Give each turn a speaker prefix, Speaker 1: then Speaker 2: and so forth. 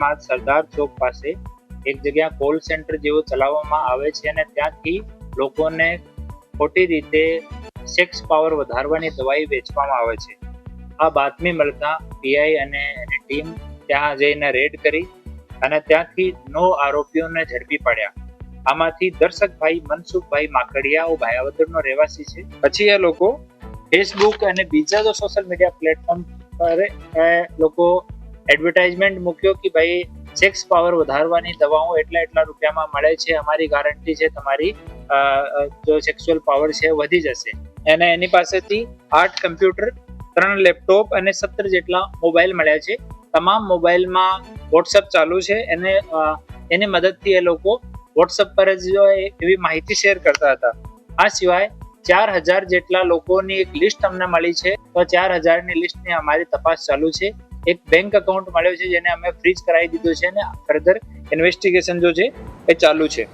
Speaker 1: માં સરદાર ચોક પાસે એક જગ્યા કોલ સેન્ટર જેવો ચલાવવામાં આવે છે અને ત્યાંથી લોકોને ખોટી રીતે સેક્સ પાવર વધારવાની દવાઈ વેચવામાં આવે છે. આ બાતમી મળતા પીઆઈ અને એની ટીમ ત્યાં જઈને રેડ કરી અને ત્યાંથી નવ આરોપીઓને ઝડપી પાડ્યા. આમાંથી દર્શકભાઈ, મનસુખભાઈ માકડિયા ભાયાવદરનો રહેવાસી છે. પછી એ લોકો ફેસબુક અને બીજા તો સોશિયલ મીડિયા પ્લેટફોર્મ પર લોકો એડવર્ટાઇઝમેન્ટ મૂક્યો કે ભાઈ સેક્સ પાવર વધારવાની દવાઓ એટલા એટલા રૂપિયામાં મળે છે અમારી ગારંટી છે તમારી જો સેક્સ્યુઅલ પાવર છે વધી જશે. અને એની પાસેથી આઠ કમ્પ્યુટર ત્રણ લેપટોપ અને સત્તર જેટલા મોબાઈલ મળ્યા છે. તમામ મોબાઈલમાં વોટ્સઅપ ચાલુ છે. એને અ, એની મદદથી એ લોકો વોટ્સઅપ પર જ એવી માહિતી શેર કરતા હતા. આ સિવાય ચાર હજાર જેટલા લોકોની એક લિસ્ટ અમને મળી છે. તો ચાર હજારની લિસ્ટની અમારી તપાસ ચાલુ છે. એક બેંક એકાઉન્ટ મળ્યો છે જેને અમે ફ્રીઝ કરાવી દીધું છે અને ફર્ધર ઇન્વેસ્ટિગેશન જો છે એ ચાલુ છે.